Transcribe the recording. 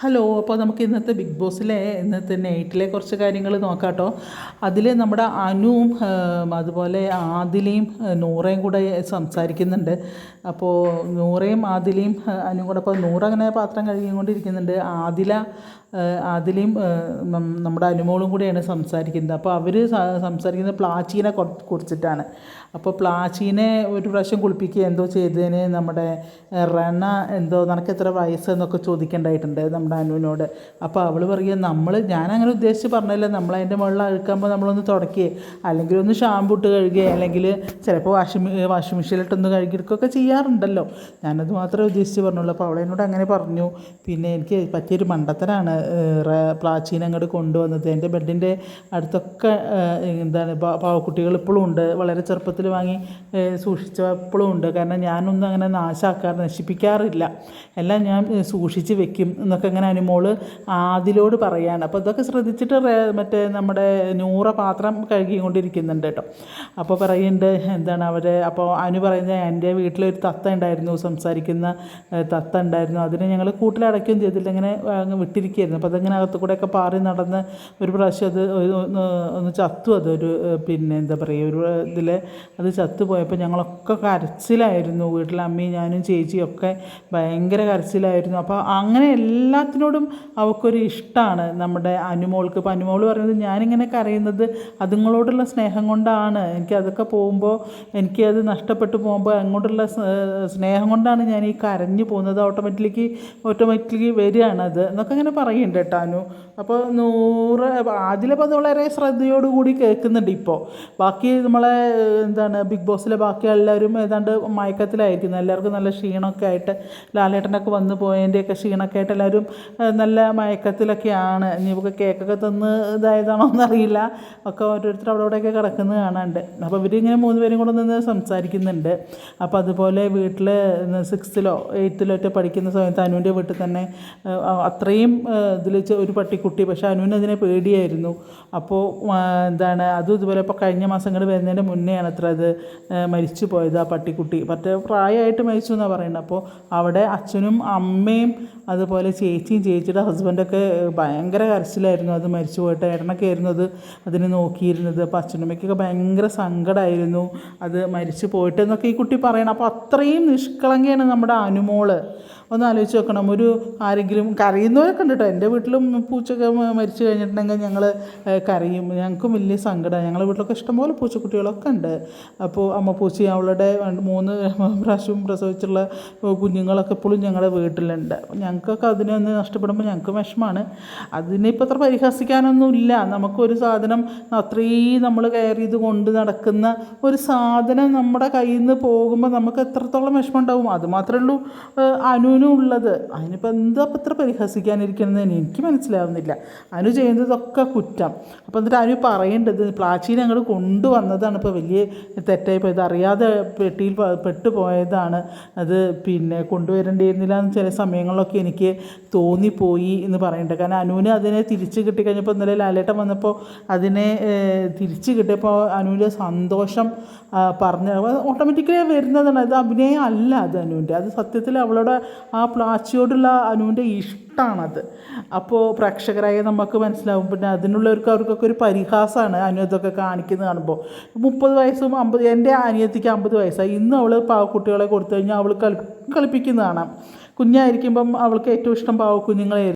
Hello അപ്പോൾ നമുക്ക് ഇന്നത്തെ ബിഗ് ബോസിലെ ഇന്നത്തെ നൈറ്റിലെ കുറച്ച് കാര്യങ്ങൾ നോക്കാം കേട്ടോ അതിൽ നമ്മുടെ അനുവും അതുപോലെ ആദിലയും നൂറേയും കൂടെ സംസാരിക്കുന്നുണ്ട്. അപ്പോൾ നൂറയും ആദിലയും അനു കൂടെ അപ്പോൾ നൂറ അങ്ങനെ പാത്രം കഴുകിക്കൊണ്ടിരിക്കുന്നുണ്ട്. ആദില ആദിലയും നമ്മുടെ അനുമോളും കൂടെയാണ് സംസാരിക്കുന്നത്. അപ്പോൾ അവർ സംസാരിക്കുന്നത് പ്ലാച്ചീനെ കുറിച്ചിട്ടാണ്. അപ്പോൾ പ്ലാച്ചീനെ ഒരു പ്രാവശ്യം കുളിപ്പിക്കുക എന്തോ ചെയ്തതിന് നമ്മുടെ റണ്ണ റണ എന്തോ നിനക്ക് എത്ര വയസ്സ് എന്നൊക്കെ ചോദിക്കേണ്ടതായിട്ടുണ്ട് അനുവിനോട് അപ്പോൾ അവൾ പറയുക നമ്മൾ ഞാനങ്ങനെ ഉദ്ദേശിച്ച് പറഞ്ഞില്ല. നമ്മൾ അതിന്റെ മുകളിൽ അഴുക്കുമ്പോൾ നമ്മളൊന്ന് തുടക്കുകയെ അല്ലെങ്കിൽ ഒന്ന് ഷാമ്പു ഇട്ട് കഴുകുക അല്ലെങ്കിൽ ചിലപ്പോൾ വാഷിംഗ് വാഷിംഗ് മെഷീനിലിട്ടൊന്ന് കഴുകിയെടുക്കുകയൊക്കെ ചെയ്യാറുണ്ടല്ലോ. ഞാനത് മാത്രമേ ഉദ്ദേശിച്ച് പറഞ്ഞുള്ളൂ. അപ്പോൾ അവളെന്നോട് അങ്ങനെ പറഞ്ഞു. പിന്നെ എനിക്ക് പറ്റിയൊരു മണ്ടത്തരാണ്. പ്രാചീന അങ്ങോട്ട് കൊണ്ടുവന്നത്. എന്റെ ബെഡിന്റെ അടുത്തൊക്കെ എന്താണ് പാവക്കുട്ടികൾ ഇപ്പോഴും ഉണ്ട്. വളരെ ചെറുപ്പത്തിൽ വാങ്ങി സൂക്ഷിച്ച ഉണ്ട്. കാരണം ഞാനൊന്നും അങ്ങനെ നാശാക്കാറ് നശിപ്പിക്കാറില്ല. എല്ലാം ഞാൻ സൂക്ഷിച്ച് വെക്കും എന്നൊക്കെ ഇങ്ങനെ അനുമോൾ ആദിലോട് പറയാണ്. അപ്പോൾ ഇതൊക്കെ ശ്രദ്ധിച്ചിട്ട് മറ്റേ നമ്മുടെ നൂറ പാത്രം കഴുകിക്കൊണ്ടിരിക്കുന്നുണ്ട് കേട്ടോ. അപ്പോൾ പറയുന്നുണ്ട് എന്താണ് അവർ അപ്പോൾ അനു പറയുന്നത് എന്റെ വീട്ടിലൊരു തത്ത ഉണ്ടായിരുന്നു സംസാരിക്കുന്ന തത്ത ഉണ്ടായിരുന്നു. അതിനെ ഞങ്ങൾ കൂട്ടിലടയ്ക്കുകയും ചെയ്തില്ല ഇങ്ങനെ അങ്ങ് വിട്ടിരിക്കുകയായിരുന്നു. അപ്പോൾ അതിങ്ങനെ അകത്ത് ഒക്കെ പാറി നടന്ന് ഒരു പ്രാവശ്യം അത് ഒന്ന് ചത്തു അതൊരു പിന്നെ എന്താ പറയുക ഒരു ഇതിൽ അത് ചത്തുപോയപ്പോൾ ഞങ്ങളൊക്കെ കരച്ചിലായിരുന്നു. വീട്ടിൽ അമ്മയും ഞാനും ചേച്ചിയും ഒക്കെ ഭയങ്കര കരച്ചിലായിരുന്നു. അപ്പോൾ അങ്ങനെ എല്ലാത്തിനോടും അവൾക്കൊരു ഇഷ്ടമാണ് നമ്മുടെ അനുമോൾക്ക്. ഇപ്പോൾ അനുമോൾ പറയുന്നത് ഞാനിങ്ങനെ കരയുന്നത് അതുങ്ങളോടുള്ള സ്നേഹം കൊണ്ടാണ്. എനിക്ക് അതൊക്കെ പോകുമ്പോൾ എനിക്കത് നഷ്ടപ്പെട്ടു പോകുമ്പോൾ അങ്ങോട്ടുള്ള സ്നേഹം കൊണ്ടാണ് ഞാൻ ഈ കരഞ്ഞു പോകുന്നത്. ഓട്ടോമാറ്റിക്കലി ഓട്ടോമാറ്റിക്കലി അത്. എന്നൊക്കെ ഇങ്ങനെ പറയുന്നുണ്ട് കേട്ടോ അനു. അപ്പോൾ നൂറ് ആദ്യമപ്പോൾ അത് വളരെ ശ്രദ്ധയോടുകൂടി കേൾക്കുന്നുണ്ട് ഇപ്പോൾ ബാക്കി നമ്മളെ എന്താണ് ബിഗ് ബോസിലെ ബാക്കി എല്ലാവരും ഏതാണ്ട് മയക്കത്തിലായിരിക്കുന്നു. എല്ലാവർക്കും നല്ല ക്ഷീണമൊക്കെ ആയിട്ട് ലാലേട്ടനൊക്കെ വന്നു പോയതിന്റെയൊക്കെ ക്ഷീണമൊക്കെ ആയിട്ട് എല്ലാവരും നല്ല മയക്കത്തിലൊക്കെയാണ്. ഇനിയിപ്പോൾ കേക്കൊക്കെ തന്ന് ഇതായതാണോ എന്നറിയില്ല. ഒക്കെ ഓരോരുത്തർ അവിടെ ഇവിടെയൊക്കെ കിടക്കുന്നത് കാണാണ്ട് അപ്പോൾ ഇവരിങ്ങനെ മൂന്ന് പേരും കൂടെ നിന്ന് സംസാരിക്കുന്നുണ്ട്. അപ്പോൾ അതുപോലെ വീട്ടിൽ സിക്സ്ത്തിലോ എയ്ത്തിലോ ഒക്കെ പഠിക്കുന്ന സമയത്ത് അനുവിന്റെ വീട്ടിൽ തന്നെ അത്രയും ഇതിൽ ഒരു പട്ടിക്കുട്ടി. പക്ഷേ അനുവിന് അതിനെ പേടിയായിരുന്നു. അപ്പോൾ എന്താണ് അതും ഇതുപോലെ ഇപ്പോൾ കഴിഞ്ഞ മാസങ്ങൾ വരുന്നതിന് മുന്നെയാണ് അത്ര അത് മരിച്ചു പോയത് ആ പട്ടിക്കുട്ടി. മറ്റേ പ്രായമായിട്ട് മരിച്ചു എന്നാണ് പറയുന്നത് അപ്പോൾ അവിടെ അച്ഛനും അമ്മയും അതുപോലെ ചേച്ചിയും ചേച്ചിയുടെ ഹസ്ബൻഡൊക്കെ ഭയങ്കര കരച്ചിലായിരുന്നു. അത് മരിച്ചു പോയിട്ട് ഏട്ടനൊക്കെ ആയിരുന്നു അത് അതിന് നോക്കിയിരുന്നത്. അപ്പോൾ അച്ഛനമ്മയ്ക്കൊക്കെ ഭയങ്കര സങ്കടമായിരുന്നു അത് മരിച്ചു പോയിട്ട് എന്നൊക്കെ ഈ കുട്ടി പറയണം അപ്പോൾ അത്രയും നിഷ്കളങ്കയാണ് നമ്മുടെ അനുമോൾ. ഒന്ന് ആലോചിച്ച് നോക്കണം. ഒരു ആരെങ്കിലും കരയുന്നവരൊക്കെ ഉണ്ട് കേട്ടോ. എന്റെ വീട്ടിലും പൂച്ചയൊക്കെ മരിച്ചു കഴിഞ്ഞിട്ടുണ്ടെങ്കിൽ ഞങ്ങൾ കരയും. ഞങ്ങൾക്കും വലിയ സങ്കടമാണ് ഞങ്ങളുടെ വീട്ടിലൊക്കെ ഇഷ്ടംപോലെ പൂച്ചക്കുട്ടികളൊക്കെ ഉണ്ട്. അപ്പോൾ അമ്മ പൂച്ച അവളുടെ മൂന്ന് പ്രാവശ്യം പ്രസവിച്ചുള്ള കുഞ്ഞുങ്ങളൊക്കെ ഇപ്പോഴും ഞങ്ങളുടെ വീട്ടിലുണ്ട്. ഞങ്ങൾക്കൊക്കെ അതിനെ ഒന്ന് നഷ്ടപ്പെടുമ്പോൾ ഞങ്ങൾക്ക് വിഷമമാണ്. അതിനിപ്പോൾ അത്ര പരിഹസിക്കാനൊന്നുമില്ല നമുക്കൊരു സാധനം അത്രയും നമ്മൾ കെയർ ചെയ്ത് കൊണ്ട് നടക്കുന്ന ഒരു സാധനം നമ്മുടെ കയ്യിൽ നിന്ന് പോകുമ്പോൾ നമുക്ക് എത്രത്തോളം വിഷമം ഉണ്ടാവും അത് മാത്രമേ ഉള്ളൂ അനുവിനും ഉള്ളത്. അതിനിപ്പോൾ എന്താ അപ്പം ഇത്ര പരിഹസിക്കാനിരിക്കണമെന്ന് എനിക്ക് മനസ്സിലാവുന്നില്ല. അനു ചെയ്യുന്നതൊക്കെ കുറ്റം. അപ്പോൾ എന്നിട്ട് അനു പറയേണ്ടത് പ്ലാച്ചീൻ ഞങ്ങൾ കൊണ്ടുവന്നതാണ്. ഇപ്പോൾ വലിയ തെറ്റായി പോയത്. അറിയാതെ പെട്ടിയിൽ പെട്ടുപോയതാണ്. അത് പിന്നെ കൊണ്ടുവരേണ്ടിയിരുന്നില്ല ചില സമയങ്ങളിലൊക്കെ എനിക്ക് തോന്നിപ്പോയി എന്ന് പറയുന്നുണ്ട് കാരണം അനുവിന് അതിനെ തിരിച്ച് കിട്ടിക്കഴിഞ്ഞപ്പോൾ ഇന്നലെ ലാലേട്ടൻ വന്നപ്പോൾ അതിനെ തിരിച്ച് കിട്ടിയപ്പോൾ അനുവിന്റെ സന്തോഷം പറഞ്ഞ ഓട്ടോമാറ്റിക്കലി വരുന്നതാണ്. അത് അഭിനയം അല്ല അത് അനുവിന്റെ അത് സത്യത്തിൽ അവളുടെ ആ പ്ലാച്ചിയോടുള്ള അനുവിന്റെ ഇഷ്ടമാണത് അപ്പോൾ പ്രേക്ഷകരായ നമുക്ക് മനസ്സിലാവും. പിന്നെ അതിനുള്ളവർക്ക് അവർക്കൊക്കെ ഒരു പരിഹാസമാണ് അനു ഇതൊക്കെ കാണിക്കുന്നത് കാണുമ്പോൾ. മുപ്പത് വയസ്സും അമ്പത് എന്റെ അനിയത്തിക്ക് അമ്പത് വയസ്സായി. ഇന്ന് അവൾ പാവക്കുട്ടികളെ കൊടുത്തു കഴിഞ്ഞാൽ അവൾ കളി കളിപ്പിക്കുന്നത് കാണാം. കുഞ്ഞായിരിക്കുമ്പം അവൾക്ക് ഏറ്റവും ഇഷ്ടം പാവക്കുഞ്ഞുങ്ങളെ